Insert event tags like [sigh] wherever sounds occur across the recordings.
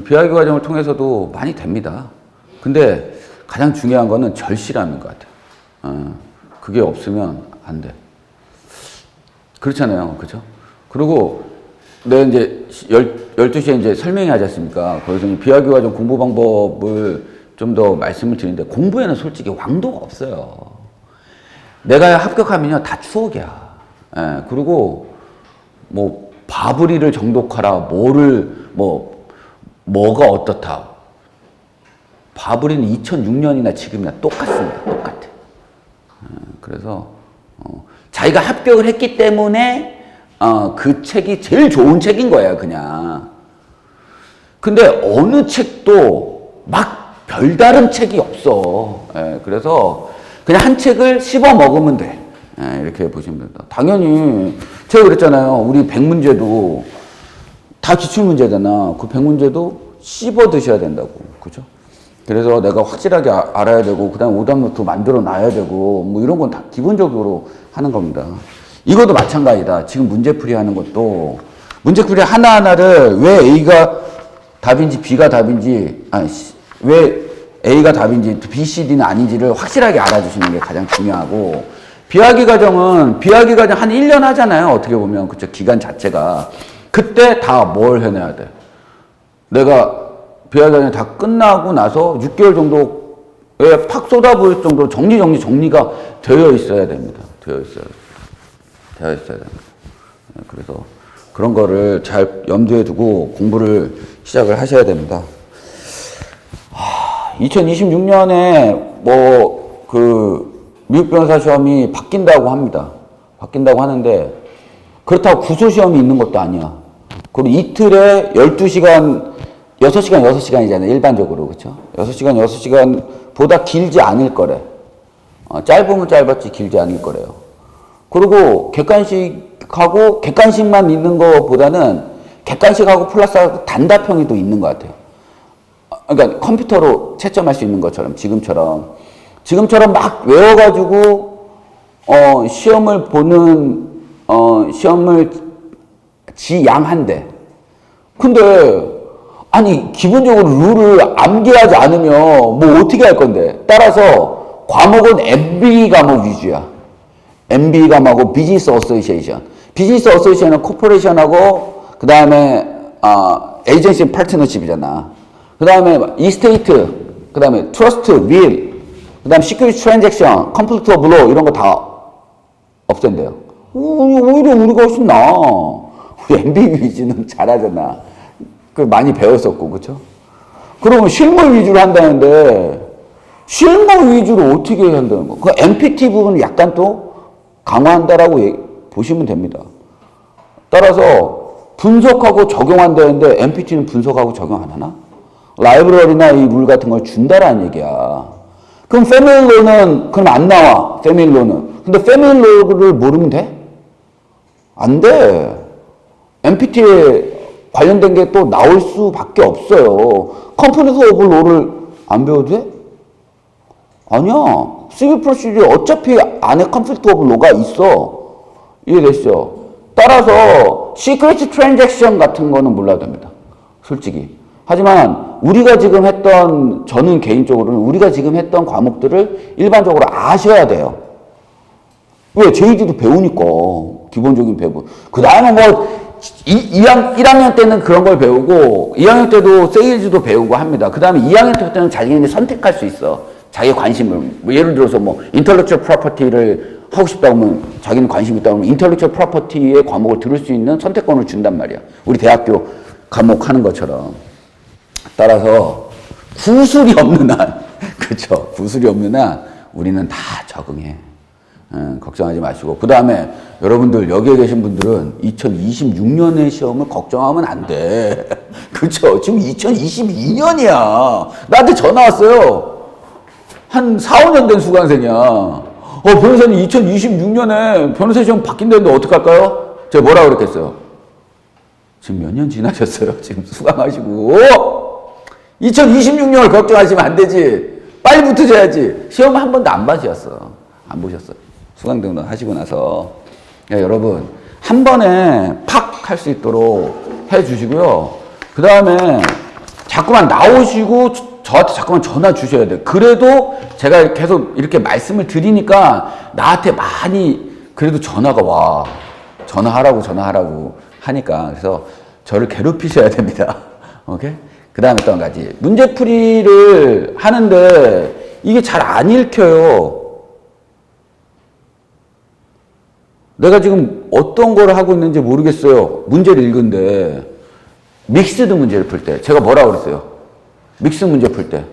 비하기 과정을 통해서도 많이 됩니다. 근데 가장 중요한 거는 절실함인 것 같아요. 어, 그게 없으면 안 돼. 그렇잖아요. 그죠? 그리고 내가 이제 열, 12시에 이제 설명이 하지 않습니까? 거기서 이 비하기 과정 공부 방법을 좀 더 말씀을 드리는데 공부에는 솔직히 왕도가 없어요. 내가 합격하면요 다 추억이야. 예, 그리고 뭐 바브리를 정독하라, 뭐를 뭐 뭐가 어떻다. 바브리는 2006년이나 지금이나 똑같습니다. 똑같아. 어, 그래서 어, 자기가 합격을 했기 때문에 어, 그 책이 제일 좋은 책인 거예요, 그냥. 근데 어느 책도 막 별다른 책이 없어. 예, 그래서 그냥 한 책을 씹어 먹으면 돼. 예, 이렇게 보시면 됩니다. 당연히 제가 그랬잖아요. 우리 백문제도 다 기출문제잖아. 그 백문제도 씹어 드셔야 된다고. 그죠? 그래서 내가 확실하게 아- 알아야 되고, 그 다음에 오답노트 만들어 놔야 되고, 뭐 이런 건 다 기본적으로 하는 겁니다. 이것도 마찬가지다. 지금 문제풀이 하는 것도, 문제풀이 하나하나를 왜 A가 답인지 B가 답인지, 아니, 씨, 왜 A가 답인지 B, C, D는 아닌지를 확실하게 알아주시는 게 가장 중요하고, 비하기 과정은, 비하기 과정 한 1년 하잖아요. 어떻게 보면. 그쵸. 기간 자체가. 그때 다 뭘 해내야 돼. 내가 비하전이 다 끝나고 나서 6개월 정도에 팍 쏟아부을 정도로 정리 정리 정리가 되어 있어야 됩니다. 되어 있어야 되어 있어야 됩니다. 네, 그래서 그런 거를 잘 염두에 두고 공부를 시작을 하셔야 됩니다. 2026년에 뭐 그 미국 변호사 시험이 바뀐다고 합니다. 바뀐다고 하는데 그렇다고 구소 시험이 있는 것도 아니야. 그리고 이틀에 12시간 6시간 6시간이잖아요. 일반적으로. 그렇죠? 6시간 6시간 보다 길지 않을 거래. 어, 짧으면 짧았지 길지 않을 거래요. 그리고 객관식하고 객관식만 있는 것보다는 객관식하고 플러스하고 단답형이 또 있는 것 같아요. 어, 그러니까 컴퓨터로 채점할 수 있는 것처럼 지금처럼 지금처럼 막 외워가지고 어, 시험을 보는 어, 시험을 지양한대. 근데 아니 기본적으로 룰을 암기하지 않으면 뭐 어떻게 할 건데? 따라서 과목은 MB 과목 위주야. MB 과목하고 비즈니스 어소시에이션. 비즈니스 어소시에이션은 코퍼레이션하고 그 다음에 아 에이전시 파트너십이잖아. 그 다음에 이스테이트, 그 다음에 트러스트, 윌, 그 다음에 시큐리티 트랜잭션, 컴플리트 오브 로 이런 거 다 없앤대요. 오, 오히려 우리가 훨씬 나아. 우리 MB 위주는 잘하잖아. 그 많이 배웠었고, 그쵸? 그러면 실물 위주로 한다는데, 실물 위주로 어떻게 한다는 거? 그 MPT 부분을 약간 또 강화한다라고 얘기- 보시면 됩니다. 따라서 분석하고 적용한다는데 MPT는 분석하고 적용 안 하나? 라이브러리나 이 물 같은 걸 준다라는 얘기야. 그럼 패밀로는 그럼 안 나와. 패밀로는. 근데 패밀로를 모르면 돼? 안 돼. MPT에 관련된 게 또 나올 수밖에 없어요. 오브 로를 안 배워도 돼? 아니야. 시ቪ 프로시저 어차피 안에 컴플리트 오브 로가 있어. 이해됐죠? 따라서 시크릿 트랜잭션 같은 거는 몰라도 됩니다. 솔직히. 하지만 우리가 지금 했던 저는 개인적으로는 우리가 지금 했던 과목들을 일반적으로 아셔야 돼요. 왜? JD도 배우니까. 기본적인 배우. 그 다음에 뭐, 이, 2학, 1학년 때는 그런 걸 배우고, 2학년 때도 세일즈도 배우고 합니다. 그 다음에 2학년 때부터는 자기네 선택할 수 있어. 자기 관심을. 뭐 예를 들어서 뭐, 인터렉처 프로퍼티를 하고 싶다 하면, 자기는 관심 있다 하면, 인터렉처 프로퍼티의 과목을 들을 수 있는 선택권을 준단 말이야. 우리 대학교 과목 하는 것처럼. 따라서, 구술이 없는 한, [laughs] 그쵸. 구술이 없는 한, 우리는 다 적응해. 예, 걱정하지 마시고 그 다음에 여러분들 여기에 계신 분들은 2026년의 시험을 걱정하면 안 돼. [laughs] 그렇죠? 지금 2022년이야. 나한테 전화 왔어요. 한 4, 5년 된 수강생이야. 어 변호사님 2026년에 변호사 시험 바뀐다는데 어떡할까요? 제가 뭐라 그랬겠어요? 지금 몇 년 지나셨어요? 지금 수강하시고 2026년을 걱정하시면 안 되지. 빨리 붙으셔야지. 시험 한 번도 안 봐주셨어. 안 보셨어요. 수강 등록 하시고 나서. 야, 여러분, 한 번에 팍 할 수 있도록 해 주시고요. 그 다음에 자꾸만 나오시고 저- 저한테 자꾸만 전화 주셔야 돼요. 그래도 제가 계속 이렇게 말씀을 드리니까 나한테 많이 그래도 전화가 와. 전화하라고 전화하라고 하니까 그래서 저를 괴롭히셔야 됩니다. [laughs] 오케이? 그 다음에 또 한 가지. 문제풀이를 하는데 이게 잘 안 읽혀요. 내가 지금 어떤 걸 하고 있는지 모르겠어요. 문제를 읽은데 믹스드 문제를 풀 때 제가 뭐라고 그랬어요? 믹스 문제 풀 때.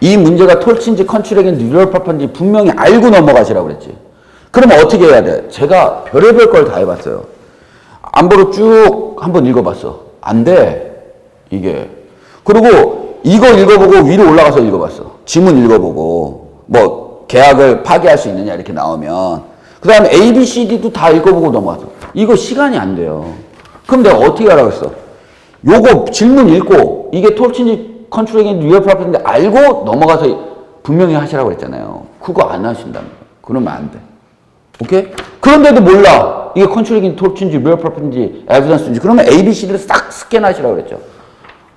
이 문제가 톨친지 컨츄렉인지 뉴럴 파판지 분명히 알고 넘어가시라고 그랬지. 그러면 어떻게 해야 돼? 제가 별의별 걸 다 해봤어요. 안보로 쭉 한번 읽어봤어. 안 돼. 이게. 그리고 이거 읽어보고 위로 올라가서 읽어봤어. 지문 읽어보고 뭐 계약을 파기할 수 있느냐 이렇게 나오면 그 다음에 A, B, C, D도 다 읽어보고 넘어갔어. 이거 시간이 안 돼요. 그럼 내가 어떻게 하라고 했어? 요거 질문 읽고 이게 톨친지 컨트롤링 뉴얼 프라퍼인데 알고 넘어가서 분명히 하시라고 했잖아요. 그거 안 하신답니다. 그러면 안 돼. 오케이? 그런데도 몰라. 이게 컨트롤링 톨친지 뉴얼 프라퍼인지 에비던스인지 그러면 A, B, C를 싹 스캔하시라고 그랬죠.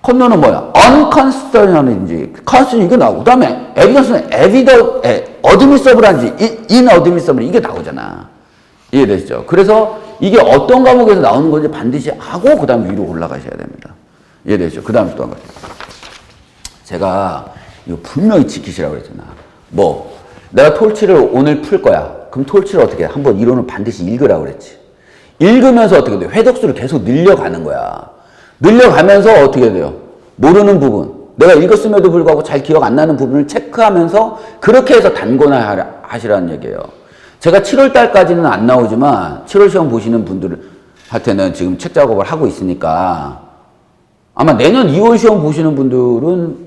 컨노는 뭐야? unconstitution인지 constitution 이게 나오고 그 다음에 evidence는 evidence, admissible인지 inadmissible 이게 나오잖아. 이해되시죠? 그래서 이게 어떤 과목에서 나오는 건지 반드시 하고 그 다음 위로 올라가셔야 됩니다. 이해되시죠? 그 다음에 또 한 가지. 제가 이거 분명히 지키시라고 그랬잖아. 뭐 내가 톨치를 오늘 풀 거야. 그럼 톨치를 어떻게 해? 한번 이론을 반드시 읽으라고 그랬지. 읽으면서 어떻게 돼? 회독수를 계속 늘려가는 거야. 늘려가면서 어떻게 돼요? 모르는 부분. 내가 읽었음에도 불구하고 잘 기억 안 나는 부분을 체크하면서 그렇게 해서 단거나 하시라는 얘기예요. 제가 7월 달까지는 안 나오지만 7월 시험 보시는 분들한테는 지금 책 작업을 하고 있으니까 아마 내년 2월 시험 보시는 분들은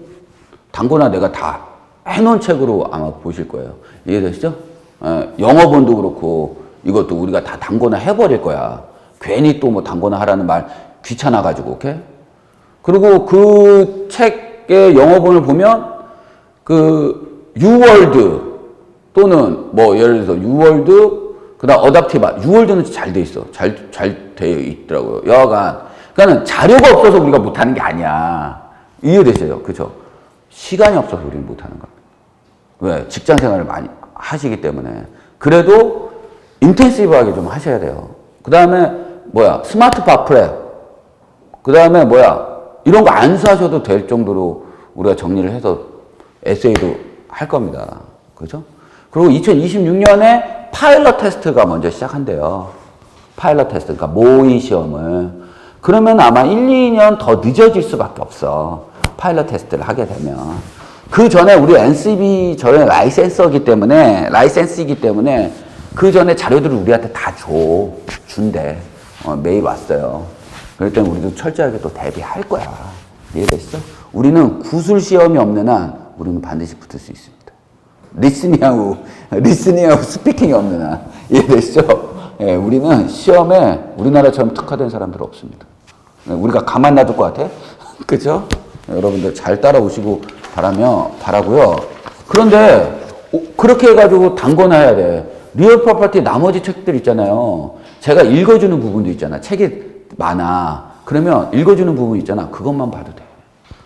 단거나 내가 다 해놓은 책으로 아마 보실 거예요. 이해되시죠? 예, 영어본도 그렇고 이것도 우리가 다 단거나 해버릴 거야. 괜히 또 뭐 단거나 하라는 말 귀찮아가지고, 오케이? 그리고 그 책의 영어본을 보면 그 유월드 또는 뭐 예를 들어서 유월드 그다음 어답티바 유월드는 잘 돼 있어. 잘 잘 되어 있더라고요. 여하간 그러니까는 자료가 없어서 우리가 못하는 게 아니야. 이해되세요? 그죠? 시간이 없어서 우리는 못하는 겁니다. 왜? 직장 생활을 많이 하시기 때문에. 그래도 인텐시브하게 좀 하셔야 돼요. 그 다음에 뭐야? 스마트 바프레. 그 다음에 뭐야? 이런 거 안 사셔도 될 정도로 우리가 정리를 해서 에세이도 할 겁니다. 그죠? 그리고 2026년에 파일럿 테스트가 먼저 시작한대요. 파일럿 테스트, 그러니까 모의 시험을. 그러면 아마 1, 2년 더 늦어질 수밖에 없어. 파일럿 테스트를 하게 되면. 그 전에 우리 NCB 전에 라이센서기 때문에, 라이센스이기 때문에 그 전에 자료들을 우리한테 다 줘. 준대. 어, 메일 왔어요. 그럴 땐 우리도 철저하게 또 대비할 거야. 이해됐어? 우리는 구술 시험이 없는 한 우리는 반드시 붙을 수 있습니다. 리스닝하고, [laughs] 리스닝하고 스피킹이 없는 한. 이해되시죠? 예, 우리는 시험에 우리나라처럼 특화된 사람들 없습니다. 예, 우리가 가만 놔둘 것 같아? [laughs] 그죠? 예, 여러분들 잘 따라오시고 바라며, 바라고요 그런데, 오, 그렇게 해가지고 단거나 해야 돼. 리얼 프로퍼티 나머지 책들 있잖아요. 제가 읽어주는 부분도 있잖아. 책이 많아. 그러면 읽어주는 부분 있잖아. 그것만 봐도 돼.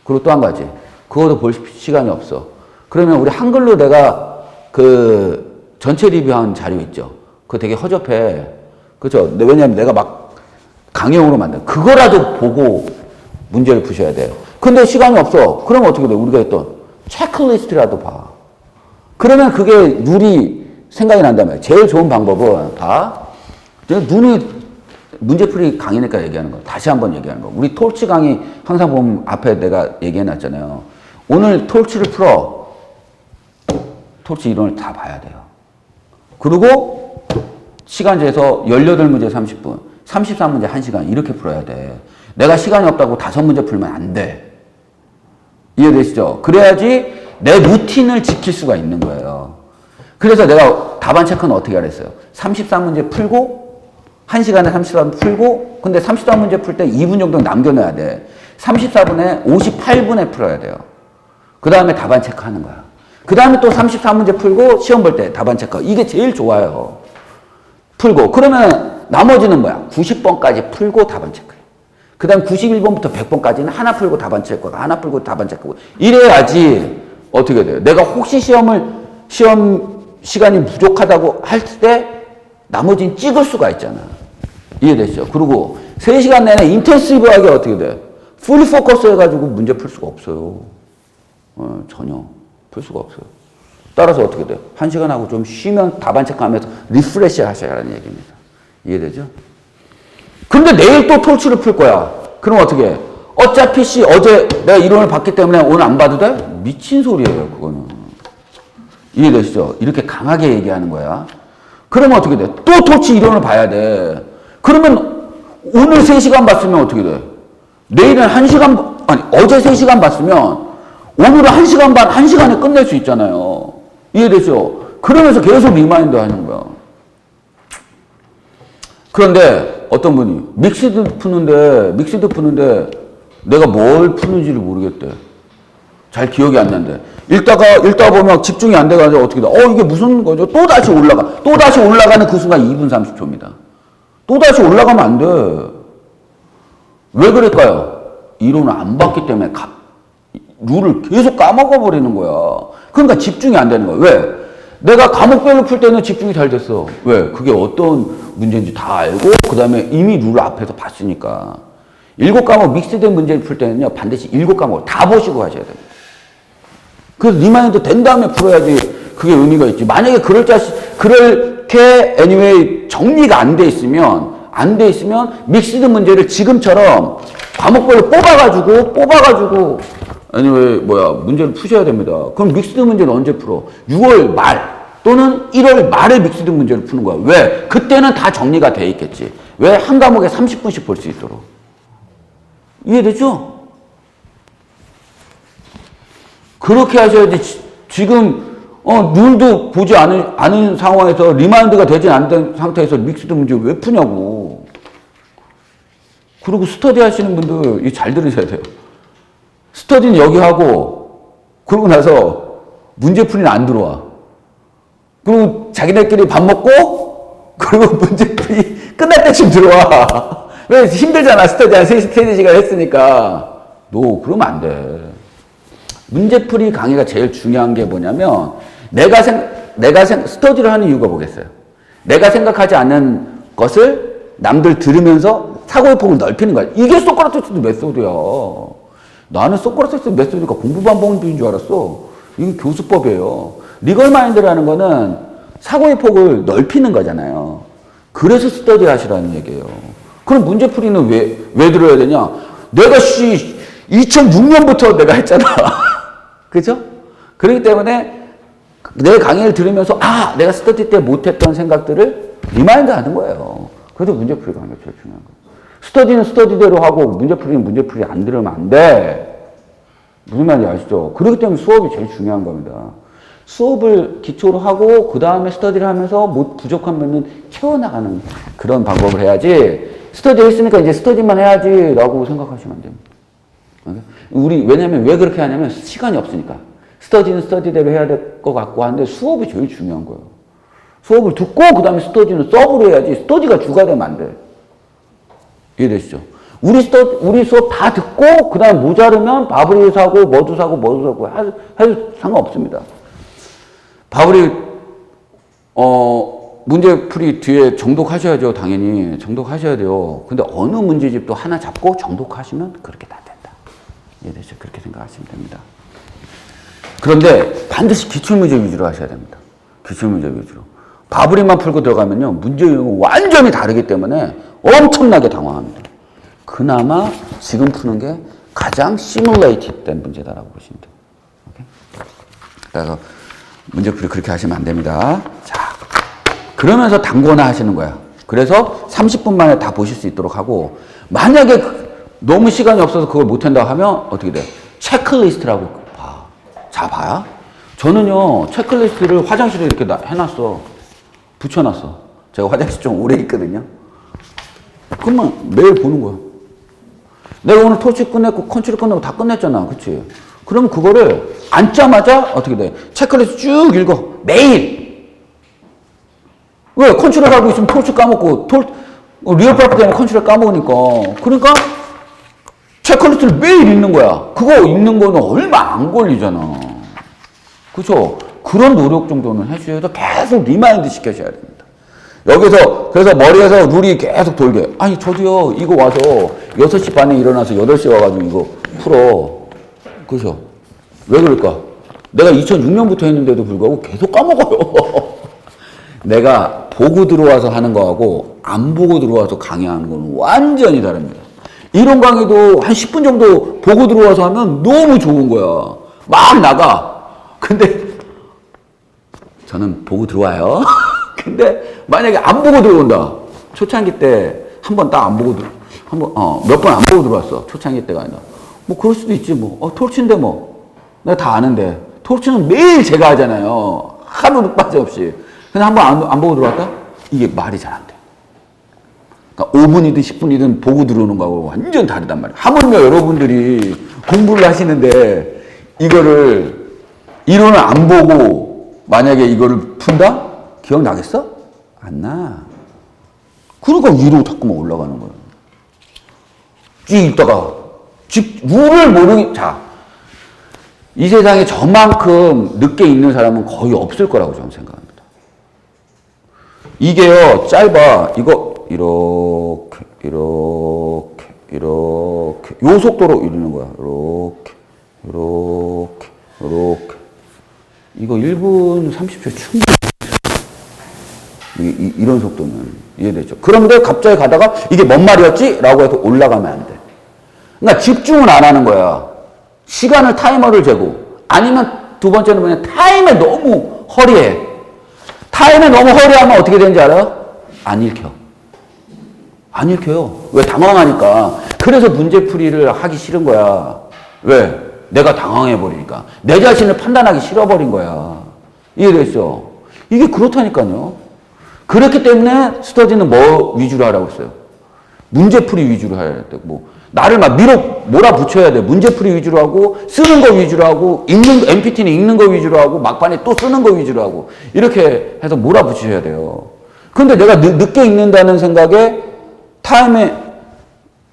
그리고 또 한 가지. 그것도 볼 시간이 없어. 그러면 우리 한글로 내가 그 전체 리뷰한 자료 있죠. 그거 되게 허접해. 그죠? 근데 왜냐면 내가 막 강형으로 만든 그거라도 보고 문제를 푸셔야 돼요. 근데 시간이 없어. 그럼 어떻게 돼? 우리가 했던 체크리스트라도 봐. 그러면 그게 눈이 생각이 난다면 제일 좋은 방법은 봐. 내가 눈이 문제풀이 강의니까 얘기하는 거. 다시 한번 얘기하는 거. 우리 톨치 강의 항상 보면 앞에 내가 얘기해 놨잖아요. 오늘 톨치를 풀어. 톨치 이론을 다 봐야 돼요. 그리고 시간제에서 18문제 30분, 33문제 1시간 이렇게 풀어야 돼. 내가 시간이 없다고 다섯 문제 풀면 안 돼. 이해되시죠? 그래야지 내 루틴을 지킬 수가 있는 거예요. 그래서 내가 답안 체크는 어떻게 하랬어요? 33문제 풀고 1시간에 33분 풀고 근데 33문제 풀 때 2분 정도 남겨놔야 돼. 34분에 58분에 풀어야 돼요. 그 다음에 답안 체크하는 거야. 그 다음에 또 34문제 풀고 시험 볼 때 답안 체크. 이게 제일 좋아요. 풀고. 그러면 나머지는 뭐야? 90번까지 풀고 답안 체크해. 그 다음 91번부터 100번까지는 하나 풀고 답안 체크하고 하나 풀고 답안 체크하고 이래야지 어떻게 돼요? 내가 혹시 시험을 시험 시간이 부족하다고 할 때 나머지는 찍을 수가 있잖아. 이해됐죠? 그리고 3시간 내내 인텐시브하게 어떻게 돼? 풀 포커스 해가지고 문제 풀 수가 없어요. 어, 전혀 풀 수가 없어요. 따라서 어떻게 돼요? 한 시간 하고 좀 쉬면 답안 체크하면서 리프레시 하셔야 하는 얘기입니다. 이해되죠? 근데 내일 또 톨치를 풀 거야. 그럼 어떻게 해? 어차피 씨 어제 내가 이론을 봤기 때문에 오늘 안 봐도 돼? 미친 소리예요, 그거는. 이해되시죠? 이렇게 강하게 얘기하는 거야. 그러면 어떻게 돼? 또 톨치 이론을 봐야 돼. 그러면 오늘 3시간 봤으면 어떻게 돼? 내일은 1시간, 아니, 어제 3시간 봤으면 오늘은 1시간 반, 1시간에 끝낼 수 있잖아요. 이해되죠? 그러면서 계속 리마인드 하는 거야. 그런데 어떤 분이 믹스드 푸는데, 믹스드 푸는데 내가 뭘 푸는지를 모르겠대. 잘 기억이 안 난대. 읽다가, 읽다 보면 집중이 안 돼가지고 어떻게 돼? 어, 이게 무슨 거죠? 또 다시 올라가. 또 다시 올라가는 그 순간 2분 30초입니다. 또 다시 올라가면 안 돼. 왜 그럴까요? 이론을 안 봤기 때문에 가- 룰을 계속 까먹어 버리는 거야. 그러니까 집중이 안 되는 거야. 왜? 내가 과목별로 풀 때는 집중이 잘 됐어. 왜? 그게 어떤 문제인지 다 알고, 그 다음에 이미 룰을 앞에서 봤으니까. 일곱 과목 믹스된 문제를 풀 때는요, 반드시 일곱 과목을 다 보시고 하셔야 됩니다. 그래서 리마인드 된 다음에 풀어야지 그게 의미가 있지. 만약에 그럴 자시, 그 렇게 anyway 정리가 안 돼 있으면, 안 돼 있으면 믹스드 문제를 지금처럼 과목별로 뽑아가지고, 뽑아가지고, anyway, 뭐야, 문제를 푸셔야 됩니다. 그럼 믹스드 문제는 언제 풀어? 6월 말 또는 1월 말에 믹스드 문제를 푸는 거야. 왜? 그때는 다 정리가 돼 있겠지. 왜? 한 과목에 30분씩 볼 수 있도록. 이해되죠? 그렇게 하셔야지 지- 지금 어, 룰도 보지 않은, 않은 상황에서 리마인드가 되지 않은 상태에서 믹스드 문제 왜 푸냐고. 그리고 스터디 하시는 분들 이잘 들으셔야 돼요. 스터디는 여기 하고 그러고 나서 문제풀이는 안 들어와. 그리고 자기네끼리 밥 먹고 [laughs] 그리고 문제풀이 끝날 때쯤 들어와. [laughs] 왜 힘들잖아 스터디 한 3, 3시간 했으니까. 너 그러면 안 돼. 문제풀이 강의가 제일 중요한 게 뭐냐면 내가 생 내가 생 스터디를 하는 이유가 뭐겠어요? 내가 생각하지 않는 것을 남들 들으면서 사고의 폭을 넓히는 거야. 이게 소크라테스 메소드야. 나는 소크라테스 메소드가 공부 반복인 줄 알았어. 이게 교수법이에요. 리걸 마인드라는 거는 사고의 폭을 넓히는 거잖아요. 그래서 스터디 하시라는 얘기예요. 그럼 문제풀이는 왜, 왜 들어야 되냐? 내가 씨, 2006년부터 내가 했잖아. [laughs] 그죠? 그렇기 때문에 내 강의를 들으면서 아 내가 스터디 때 못했던 생각들을 리마인드 하는 거예요. 그래서 문제풀이 강의가 제일 중요한 거예요. 스터디는 스터디대로 하고 문제풀이는 문제풀이 안 들으면 안 돼. 무슨 말인지 아시죠? 그렇기 때문에 수업이 제일 중요한 겁니다. 수업을 기초로 하고 그 다음에 스터디를 하면서 못 부족한 면은 채워나가는 그런 방법을 해야지 스터디 했으니까 이제 스터디만 해야지 라고 생각하시면 안 됩니다. 우리 왜냐면 왜 그렇게 하냐면 시간이 없으니까 스터디는 스터디대로 해야 될 것 같고 하는데 수업이 제일 중요한 거예요. 수업을 듣고 그 다음에 스터디는 서브로 해야지 스터디가 주가 되면 안 돼. 이해되시죠? 우리 스터 우리 수업 다 듣고 그 다음에 모자르면 바브리 사고 뭐도 사고 뭐도 사고 해- 해도 상관없습니다. 바브리 어 문제풀이 뒤에 정독하셔야죠 당연히 정독하셔야 돼요. 근데 어느 문제집도 하나 잡고 정독하시면 그렇게 다 된다. 이해되죠? 그렇게 생각하시면 됩니다. 그런데 반드시 기출문제 위주로 하셔야 됩니다. 기출문제 위주로. 바브리만 풀고 들어가면요, 문제 유형은 완전히 다르기 때문에 엄청나게 당황합니다. 그나마 지금 푸는 게 가장 시뮬레이티드 된 문제다라고 보시면 돼요. 그래서 문제풀이 그렇게 하시면 안 됩니다. 자, 그러면서 단거나 하시는 거야. 그래서 30분 만에 다 보실 수 있도록 하고, 만약에 그- 너무 시간이 없어서 그걸 못한다 하면 어떻게 돼? 체크리스트라고 봐야. 저는요, 체크리스트를 화장실에 이렇게 나- 해놨어. 붙여놨어. 제가 화장실 좀 오래 있거든요. 그러면 매일 보는 거야. 내가 오늘 토치 끝냈고 컨트롤 끝내고 다 끝냈잖아. 그치? 그럼 그거를 앉자마자 어떻게 돼? 체크리스트 쭉 읽어. 매일. 왜? 컨트롤 하고 있으면 토치 까먹고, 톨, 어, 리얼 프라프 때문에 컨트롤 까먹으니까. 그러니까 체크리스트를 매일 읽는 거야. 그거 읽는 거는 얼마 안 걸리잖아. 그죠? 그런 노력 정도는 해주셔야 돼. 계속 리마인드 시켜줘야 됩니다. 여기서, 그래서 머리에서 룰이 계속 돌게. 아니, 저도요, 이거 와서 6시 반에 일어나서 8시 와가지고 이거 풀어. 그죠? 왜 그럴까? 내가 2006년부터 했는데도 불구하고 계속 까먹어요. [laughs] 내가 보고 들어와서 하는 거하고 안 보고 들어와서 강의하는 거는 완전히 다릅니다. 이런 강의도 한 10분 정도 보고 들어와서 하면 너무 좋은 거야. 막 나가. 근데 저는 보고 들어와요. [laughs] 근데 만약에 안 보고 들어온다. 초창기 때 한 번 딱 안 보고 들, 한번 어, 몇 번 안 보고 들어왔어. 초창기 때가 아니라. 뭐 그럴 수도 있지 뭐. 어, 톨치인데 뭐. 내가 다 아는데. 톨치는 매일 제가 하잖아요. 하루도 빠짐없이. 근데 한 번 안, 안 보고 들어왔다? 이게 말이 잘 안 돼. 그러니까 5분이든 10분이든 보고 들어오는 거하고 완전 다르단 말이야. 하물며 여러분들이 공부를 하시는데 이거를 이론을 안 보고 만약에 이거를 푼다? 기억나겠어? 안 나. 그러니까 위로 자꾸만 올라가는 거예요. 쭉 있다가 집 룰을 모르니 자. 이 세상에 저만큼 늦게 읽는 사람은 거의 없을 거라고 저는 생각합니다. 이게요, 짧아. 이거, 이렇게, 이렇게, 이렇게. 요 속도로 이루는 거야. 이렇게, 이렇게, 이렇게. 이거 1분 30초 충분히. 이, 이, 런 속도면 이해되죠? 그런데 갑자기 가다가 이게 뭔 말이었지? 라고 해서 올라가면 안 돼. 그러니까 집중은 안 하는 거야. 시간을 타이머를 재고 아니면 두 번째는 뭐냐 타임에 너무 허리해. 타임에 너무 허리하면 어떻게 되는지 알아요? 안 읽혀. 안 읽혀요. 왜? 당황하니까. 그래서 문제풀이를 하기 싫은 거야. 왜? 내가 당황해버리니까. 내 자신을 판단하기 싫어버린 거야. 이해됐죠? 이게 그렇다니까요. 그렇기 때문에 스터디는 뭐 위주로 하라고 했어요? 문제풀이 위주로 해야 되고, 뭐, 나를 막 밀어, 몰아붙여야 돼. 문제풀이 위주로 하고, 쓰는 거 위주로 하고, 읽는, MPT는 읽는 거 위주로 하고, 막판에 또 쓰는 거 위주로 하고, 이렇게 해서 몰아붙이셔야 돼요. 근데 내가 늦, 늦게 읽는다는 생각에 타임에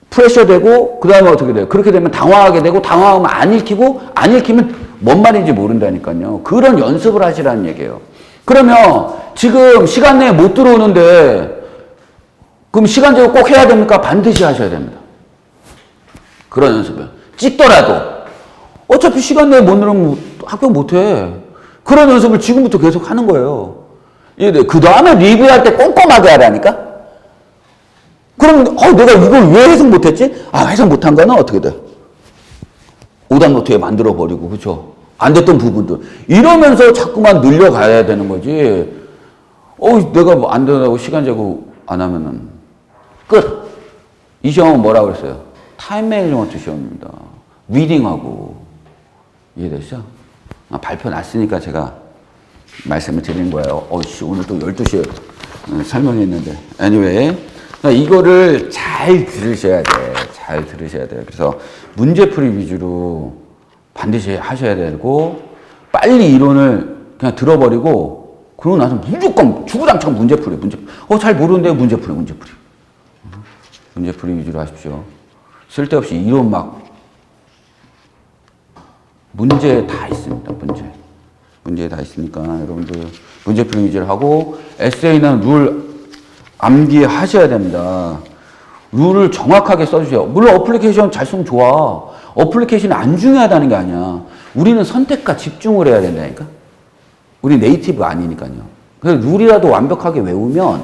프레셔 되고, 그 다음에 어떻게 돼요? 그렇게 되면 당황하게 되고, 당황하면 안 읽히고, 안 읽히면 뭔 말인지 모른다니까요. 그런 연습을 하시라는 얘기예요. 그러면 지금 시간 내에 못 들어오는데, 그럼 시간 제고 꼭 해야 됩니까? 반드시 하셔야 됩니다. 그런 연습을. 찍더라도. 어차피 시간 내에 못 들어오면 합격 못 해. 그런 연습을 지금부터 계속 하는 거예요. 이해돼? 그 다음에 리뷰할 때 꼼꼼하게 하라니까? 그럼, 어, 내가 이걸 왜 해석 못했지? 아, 해석 못한 거는 어떻게 돼? 오답 노트에 만들어 버리고, 그쵸? 안 됐던 부분들. 이러면서 자꾸만 늘려가야 되는 거지. 어, 내가 뭐 안 된다고 시간 재고 안 하면은. 끝! 이 시험은 뭐라고 그랬어요? 타임 매니지먼트 시험입니다. 리딩하고. 이해되시죠? 아, 발표 났으니까 제가 말씀을 드리는 거예요. 어씨, 오늘 또 12시에 어, 설명했는데. anyway. 그러니까 이거를 잘 들으셔야 돼. 잘 들으셔야 돼요. 그래서 문제풀이 위주로 반드시 하셔야 되고, 빨리 이론을 그냥 들어버리고, 그러고 나서 무조건 주구장창 문제풀이, 문제. 어, 잘 모르는데 문제풀이, 문제풀이. 문제풀이 위주로 하십시오. 쓸데없이 이론 막 문제 다 있습니다. 문제. 문제 다 있으니까 여러분들 문제풀이 위주로 하고 에세이는 룰 암기하셔야 됩니다. 룰을 정확하게 써주세요. 물론 어플리케이션 잘 쓰면 좋아. 어플리케이션이 안 중요하다는 게 아니야. 우리는 선택과 집중을 해야 된다니까. 우리 네이티브가 아니니까요. 그래서 룰이라도 완벽하게 외우면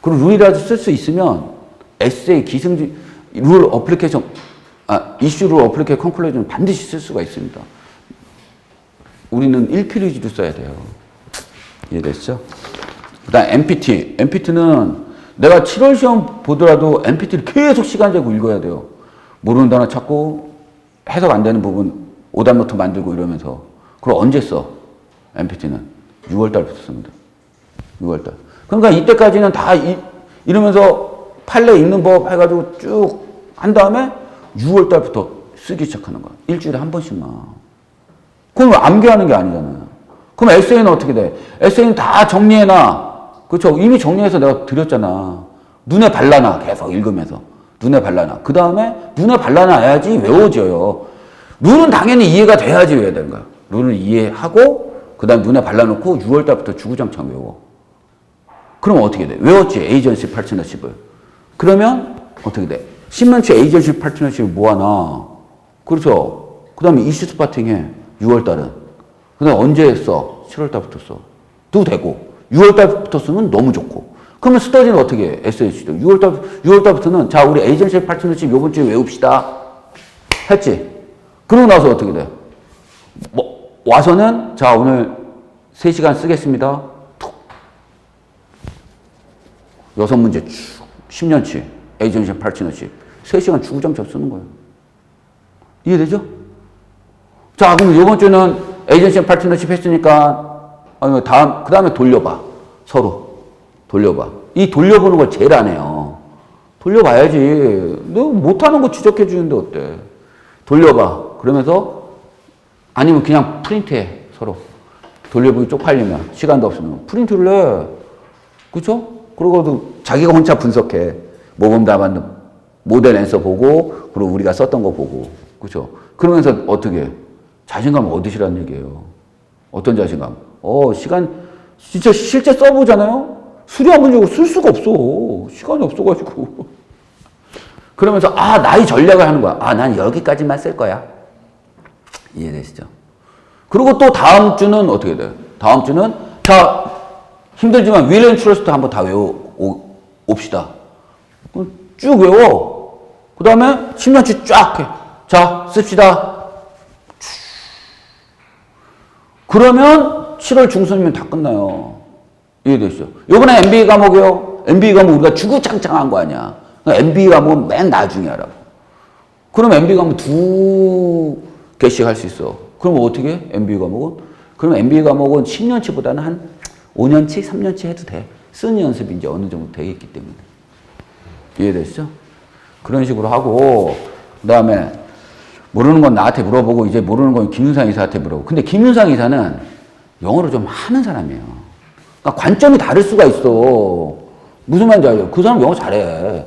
그리고 룰이라도 쓸 수 있으면 에세이, 기승지, 룰 어플리케이션, 아, 이슈 룰 어플리케이션 컨클루전 반드시 쓸 수가 있습니다. 우리는 1필 로 써야 돼요. 이해됐죠? 그 다음 MPT. MPT는 내가 7월 시험 보더라도 MPT를 계속 시간 재고 읽어야 돼요. 모르는 단어 찾고 해석 안 되는 부분 오답 노트 만들고 이러면서. 그럼 언제 써? MPT는 6월 달부터 씁니다. 6월 달. 그러니까 이때까지는 다 이, 이러면서 판례 읽는 법 해가지고 쭉 한 다음에 6월 달부터 쓰기 시작하는 거야. 일주일에 한 번씩만. 그럼 암기하는 게 아니잖아요. 그럼 에세이는 어떻게 돼? 에세이는 다 정리해놔. 그렇죠? 이미 정리해서 내가 드렸잖아. 눈에 발라놔. 계속 읽으면서. 눈에 발라놔. 그 다음에 눈에 발라놔야지 외워져요. 룰은 당연히 이해가 돼야지 외워야 되는 거야. 룰을 이해하고 그 다음 눈에 발라놓고 6월달부터 주구장창 외워. 그럼 어떻게 돼? 외웠지 에이전시 파트너십을. 그러면 어떻게 돼? 신문치 에이전시 파트너십을 모아놔. 그렇죠. 그 다음에 이슈 스파팅 해. 6월달은. 그 다음에 언제 했어? 7월달부터 써. 도 되고. 6월달부터 쓰면 너무 좋고. 그러면 스터디는 어떻게 해? SH도. 6월달, 6월달부터는 자, 우리 에이전시 파트너십 요번 주에 외웁시다. 했지. 그러고 나서 어떻게 돼? 뭐, 와서는 자, 오늘 3시간 쓰겠습니다. 톡. 여섯 문제 쭉 10년치 에이전시 파트너십 3시간 주구장창 쓰는 거예요. 이해되죠? 자, 그럼 이번 주는 에이전시 파트너십 했으니까 아니, 다음 그 다음에 돌려봐 서로 돌려봐. 이 돌려보는 걸 제일 안 해요. 돌려봐야지. 너 못하는 거 지적해 주는데 어때? 돌려봐. 그러면서 아니면 그냥 프린트해 서로 돌려보기 쪽팔리면 시간도 없으면 프린트를 해. 그렇죠? 그러고도 자기가 혼자 분석해. 모범 답안 모델 앤서 보고 그리고 우리가 썼던 거 보고 그렇죠? 그러면서 어떻게 자신감 얻으시라는 얘기예요. 어떤 자신감? 어 시간 진짜 실제 써보잖아요. 수리한 문제고 쓸 수가 없어. 시간이 없어가지고. [laughs] 그러면서 아 나의 전략을 하는 거야. 아 난 여기까지만 쓸 거야. 이해되시죠? 그리고 또 다음 주는 어떻게 돼요? 다음 주는 자 힘들지만 윌앤 트러스트 한번 다 외워 오- 옵시다. 쭉 외워. 그 다음에 10년치 쫙 해. 자 씁시다. 그러면 7월 중순이면 다 끝나요. 이해되시죠? 요번에 MBA 과목이요. MBA 과목 우리가 주구장창한 거 아니야. MBA 과목은 맨 나중에 하라고. 그럼 MBA 과목 두 개씩 할 수 있어. 그럼 어떻게 해? MBA 과목은? 그럼 MBA 과목은 10년치보다는 한 5년치, 3년치 해도 돼. 쓰는 연습이 이제 어느 정도 돼 있기 때문에. 이해되시죠? 그런 식으로 하고, 그 다음에 모르는 건 나한테 물어보고, 이제 모르는 건 김윤상 이사한테 물어보고. 근데 김윤상 이사는 영어를 좀 하는 사람이에요. 그러니까 관점이 다를 수가 있어. 무슨 말인지 알죠? 그 사람 영어 잘해.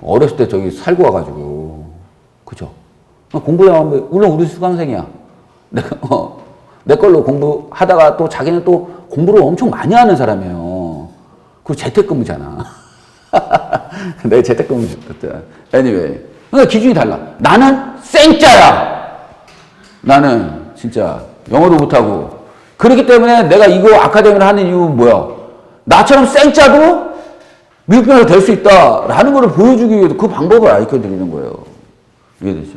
어렸을 때 저기 살고 와가지고. 그죠? 공부 잘하면, 물론 우리 수강생이야. [laughs] 내, 어, 내 걸로 공부하다가 또 자기는 또 공부를 엄청 많이 하는 사람이에요. 그리고 재택근무잖아. [laughs] 내 재택근무 줬거든. anyway. 그러니까 기준이 달라. 나는 생짜야! 나는 진짜 영어도 못하고. 그렇기 때문에 내가 이거 아카데미를 하는 이유는 뭐야? 나처럼 생짜도 미국 변호사 될 수 있다라는 걸 보여주기 위해서 그 방법을 알려 드리는 거예요. 이해되죠?